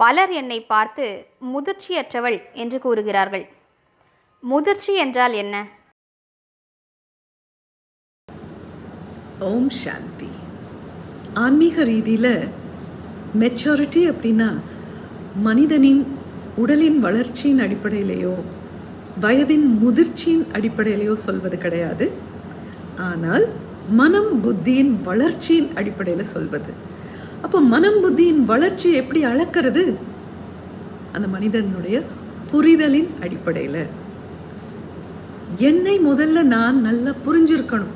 பலர் என்னை பார்த்து முதிர்ச்சியற்றவள் என்று கூறுகிறார்கள். முதிர்ச்சி என்றால் என்ன? ஓம் சாந்தி. ஆன்மீக ரீதியில் மெச்சூரிட்டி அப்படின்னா மனிதனின் உடலின் வளர்ச்சியின் அடிப்படையிலேயோ வயதின் முதிர்ச்சியின் அடிப்படையிலேயோ சொல்வது கிடையாது. ஆனால் மனம் புத்தியின் வளர்ச்சியின் அடிப்படையில் சொல்வது. அப்போ மனம் புத்தியின் வளர்ச்சி எப்படி அளக்கிறது? அந்த மனிதனுடைய புரிதலின் அடிப்படையில். என்னை முதல்ல நான் நல்லா புரிஞ்சிருக்கணும்.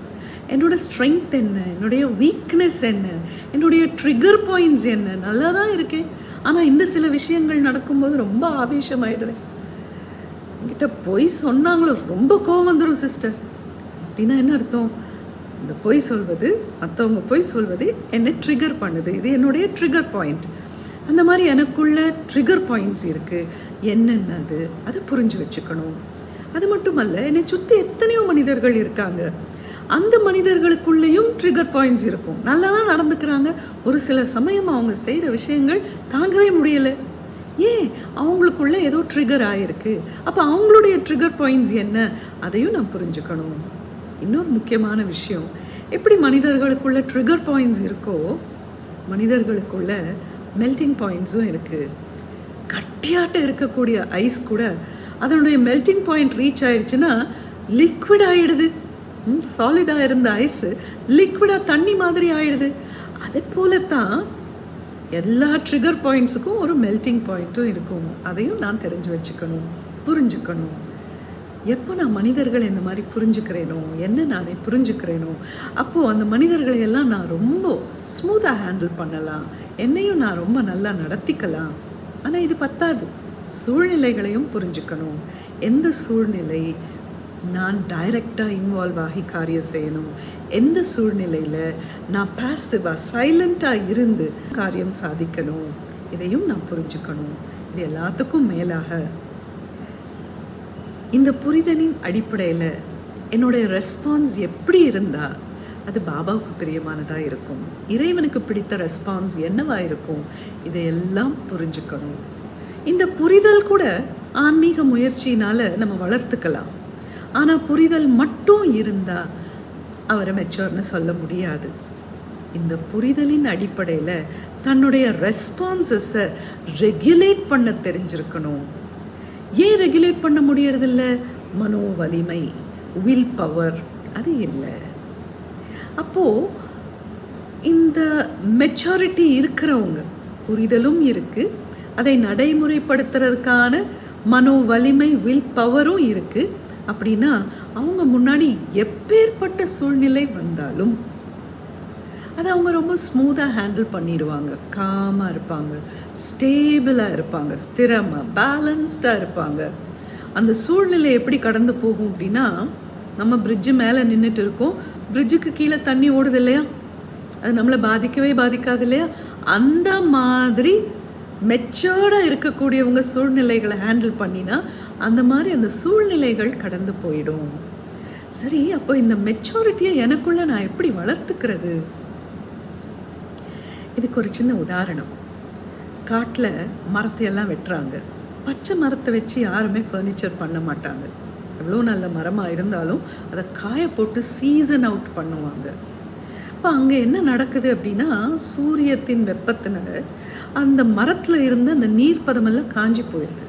என்னோட ஸ்ட்ரென்த் என்ன? என்னுடைய வீக்னஸ் என்ன? என்னுடைய ட்ரிகர் பாயிண்ட்ஸ் என்ன? நல்லா தான் இருக்கேன். ஆனால் இந்த சில விஷயங்கள் நடக்கும்போது ரொம்ப ஆவேசமாயிடுறேன். என்கிட்ட போய் சொன்னாங்களோ? ரொம்ப கோவம் வந்துடும் சிஸ்டர் அப்படின்னா என்ன அர்த்தம்? இந்த பொய் சொல்வது மற்றவங்க பொய் சொல்வது என்னை ட்ரிகர் பண்ணுது. இது என்னுடைய ட்ரிகர் பாயிண்ட் அந்த மாதிரி எனக்குள்ள ட்ரிகர் பாயிண்ட்ஸ் இருக்குது என்னென்னது? அதை புரிஞ்சு வச்சுக்கணும். அது மட்டுமல்ல என்னை சுற்றி எத்தனையோ மனிதர்கள் இருக்காங்க. அந்த மனிதர்களுக்குள்ளேயும் ட்ரிகர் பாயிண்ட்ஸ் இருக்கும். நல்லா தான் நடந்துக்கிறாங்க. ஒரு சில சமயம் அவங்க செய்கிற விஷயங்கள் தாங்கவே முடியலை. ஏன்? அவங்களுக்குள்ள ஏதோ ட்ரிகர் ஆகிருக்கு அப்போ அவங்களுடைய ட்ரிகர் பாயிண்ட்ஸ் என்ன? அதையும் நான் புரிஞ்சுக்கணும். இன்னொரு முக்கியமான விஷயம் எப்படி மனிதர்களுக்குள்ள ட்ரிகர் பாயிண்ட்ஸ் இருக்கோ மனிதர்களுக்குள்ள மெல்டிங் பாயிண்ட்ஸும் இருக்குது கட்டியாட்ட இருக்கக்கூடிய ஐஸ் கூட அதனுடைய மெல்டிங் பாயிண்ட் ரீச் ஆயிடுச்சுன்னா லிக்விட் ஆயிடுது. சாலிடாக இருந்த ஐஸு லிக்விடாக தண்ணி மாதிரி ஆயிடுது. அதே போல தான் எல்லா ட்ரிகர் பாயிண்ட்ஸுக்கும் ஒரு மெல்டிங் பாயிண்ட்டும் இருக்கும். அதையும் நான் தெரிஞ்சு வச்சுக்கணும் புரிஞ்சுக்கணும். எப்போ நான் மனிதர்களை இந்த மாதிரி புரிஞ்சுக்கிறேனோ என்ன நானே புரிஞ்சுக்கிறேனோ அப்போது அந்த மனிதர்களை எல்லாம் நான் ரொம்ப ஸ்மூத்தாக ஹேண்டில் பண்ணலாம். என்னையும் நான் ரொம்ப நல்லா நடத்திக்கலாம். ஆனால் இது பத்தாது. சூழ்நிலைகளையும் புரிஞ்சுக்கணும். எந்த சூழ்நிலை நான் டைரக்டாக இன்வால்வ் ஆகி காரியம் செய்யணும்? எந்த சூழ்நிலையில் நான் பேசிவாக சைலண்ட்டாக இருந்து காரியம் சாதிக்கணும்? இதையும் நான் புரிஞ்சுக்கணும். இது எல்லாத்துக்கும் மேலாக இந்த புரிதலின் அடிப்படையில் என்னுடைய ரெஸ்பான்ஸ் எப்படி இருந்தால் அது பாபாவுக்கு பிரியமானதாக இருக்கும். இறைவனுக்கு பிடித்த ரெஸ்பான்ஸ் என்னவாக இருக்கும்? இதையெல்லாம் புரிஞ்சுக்கணும். இந்த புரிதல் கூட ஆன்மீக முயற்சினால் நம்ம வளர்த்துக்கலாம். ஆனால் புரிதல் மட்டும் இருந்தால் அவரை மெச்சோர்னு சொல்ல முடியாது. இந்த புரிதலின் அடிப்படையில் தன்னுடைய ரெஸ்பான்சஸை ரெகுலேட் பண்ண தெரிஞ்சிருக்கணும். ஏன் ரெகுலேட் பண்ண முடியறதில்ல? மனோ வலிமை வில் பவர் அது இல்லை அப்போது இந்த மெச்சாரிட்டி இருக்கிறவங்க புரிதலும் இருக்குது அதை நடைமுறைப்படுத்துறதுக்கான மனோ வலிமை வில் பவரும் இருக்குது அப்படின்னா அவங்க முன்னாடி எப்பேற்பட்ட சூழ்நிலை வந்தாலும் அதை அவங்க ரொம்ப ஸ்மூத்தாக ஹேண்டில் பண்ணிடுவாங்க. காமாக இருப்பாங்க. ஸ்டேபிளாக இருப்பாங்க. ஸ்திரமாக பேலன்ஸ்டாக இருப்பாங்க. அந்த சூழ்நிலை எப்படி கடந்து போகும் அப்படின்னா நம்ம பிரிட்ஜு மேலே நின்றுட்டு இருக்கோம். பிரிட்ஜுக்கு கீழே தண்ணி ஓடுது இல்லையா? அது நம்மளை பாதிக்கவே பாதிக்காது இல்லையா? அந்த மாதிரி மெச்சோர்டாக இருக்கக்கூடியவங்க சூழ்நிலைகளை ஹேண்டில் பண்ணினா அந்த மாதிரி அந்த சூழ்நிலைகள் கடந்து போயிடும். சரி அப்போ இந்த மெச்சோரிட்டியை எனக்குள்ளே நான் எப்படி வளர்த்துக்கிறது? இதுக்கு ஒரு சின்ன உதாரணம். காட்டில் மரத்தையெல்லாம் வெட்டுறாங்க. பச்சை மரத்தை வச்சு யாருமே ஃபர்னிச்சர் பண்ண மாட்டாங்க. எவ்வளோ நல்ல மரமாக இருந்தாலும் அதை காய போட்டு சீசன் அவுட் பண்ணுவாங்க. இப்போ அங்கே என்ன நடக்குது அப்படின்னா சூரியத்தின் வெப்பத்தினால அந்த மரத்தில் இருந்த அந்த நீர் பதமெல்லாம் காஞ்சி போயிடுது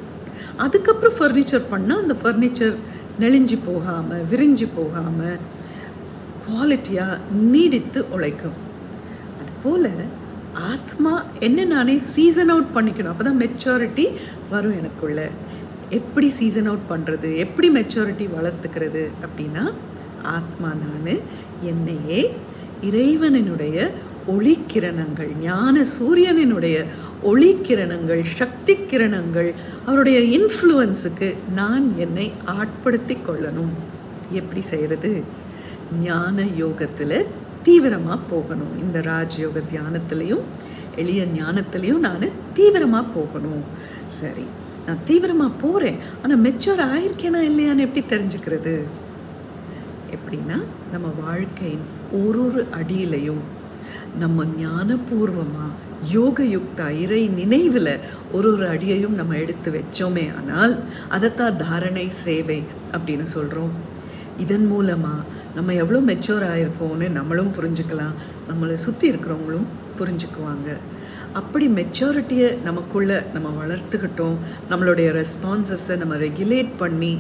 அதுக்கப்புறம் ஃபர்னிச்சர் பண்ணால் அந்த ஃபர்னிச்சர் நெளிஞ்சு போகாமல் விரிஞ்சு போகாமல் குவாலிட்டியாக நீடித்து உழைக்கும். அதுபோல் ஆத்மா என்ன நானே சீசன் அவுட் பண்ணிக்கணும். அப்போ தான் மெச்சூரிட்டி வரும் எனக்குள்ள. எப்படி சீசன் அவுட் பண்ணுறது எப்படி மெச்சூரிட்டி வளர்த்துக்கிறது? அப்படின்னா ஆத்மா நான் என்னையே இறைவனினுடைய ஒளிக்கிரணங்கள் ஞான சூரியனினுடைய ஒளிக்கிரணங்கள் சக்தி கிரணங்கள் அவருடைய இன்ஃப்ளூயன்ஸுக்கு நான் என்னை ஆட்படுத்தி கொள்ளணும். எப்படி செய்கிறது ஞான யோகத்தில் தீவிரமாக போகணும். இந்த ராஜயோக தியானத்துலேயும் எளிய ஞானத்துலேயும் நான் தீவிரமாக போகணும். சரி நான் தீவிரமாக போகிறேன் ஆனால் மெச்சூர் ஆயிருக்கேனா இல்லையான்னு எப்படி தெரிஞ்சுக்கிறது? எப்படின்னா நம்ம வாழ்க்கையின் ஒரு ஒரு அடியிலையும் நம்ம ஞானபூர்வமாக யோகயுக்தா இறை நினைவில் ஒரு ஒரு அடியையும் நம்ம எடுத்து வச்சோமே ஆனால் அதைத்தான் தாரணை சேவை அப்படின்னு சொல்கிறோம் இதன் மூலமாக நம்ம எவ்வளோ மெச்சூர் ஆகிருக்கோம்னு நம்மளும் புரிஞ்சுக்கலாம். நம்மளை சுற்றி இருக்கிறவங்களும் புரிஞ்சுக்குவாங்க. அப்படி மெச்சூரிட்டியை நமக்குள்ளே நம்ம வளர்த்துக்கிட்டோம். நம்மளுடைய ரெஸ்பான்சஸை நம்ம ரெகுலேட் பண்ணி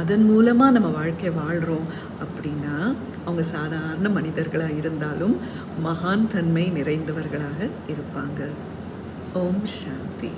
அதன் மூலமாக நம்ம வாழ்க்கையை வாழ்கிறோம் அப்படின்னா அவங்க சாதாரண மனிதர்களாக இருந்தாலும் மகான் தன்மை நிறைந்தவர்களாக இருப்பாங்க. ஓம் சாந்தி.